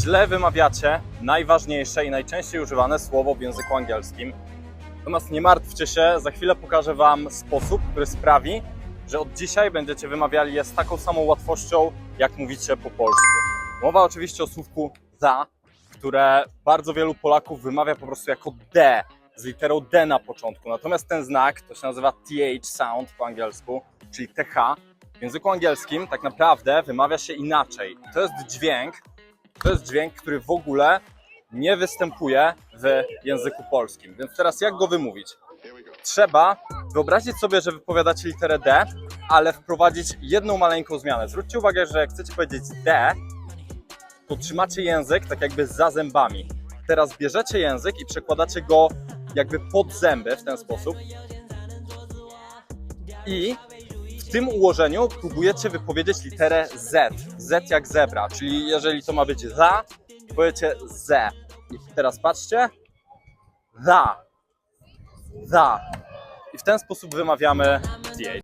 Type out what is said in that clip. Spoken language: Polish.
źle wymawiacie najważniejsze i najczęściej używane słowo w języku angielskim. Natomiast nie martwcie się, za chwilę pokażę Wam sposób, który sprawi, że od dzisiaj będziecie wymawiali je z taką samą łatwością, jak mówicie po polsku. Mowa oczywiście o słówku za, które bardzo wielu Polaków wymawia po prostu jako D, z literą D na początku. Natomiast ten znak to się nazywa TH sound po angielsku, czyli TH. W języku angielskim tak naprawdę wymawia się inaczej. To jest dźwięk, to jest dźwięk, który w ogóle nie występuje w języku polskim. Więc teraz jak go wymówić? Trzeba wyobrazić sobie, że wypowiadacie literę D, ale wprowadzić jedną maleńką zmianę. Zwróćcie uwagę, że jak chcecie powiedzieć D, to trzymacie język tak jakby za zębami. Teraz bierzecie język i przekładacie go jakby pod zęby w ten sposób. I w tym ułożeniu próbujecie wypowiedzieć literę Z. Z jak zebra, czyli jeżeli to ma być za, powiecie ze. I teraz patrzcie. Za. Za. I w ten sposób wymawiamy TH.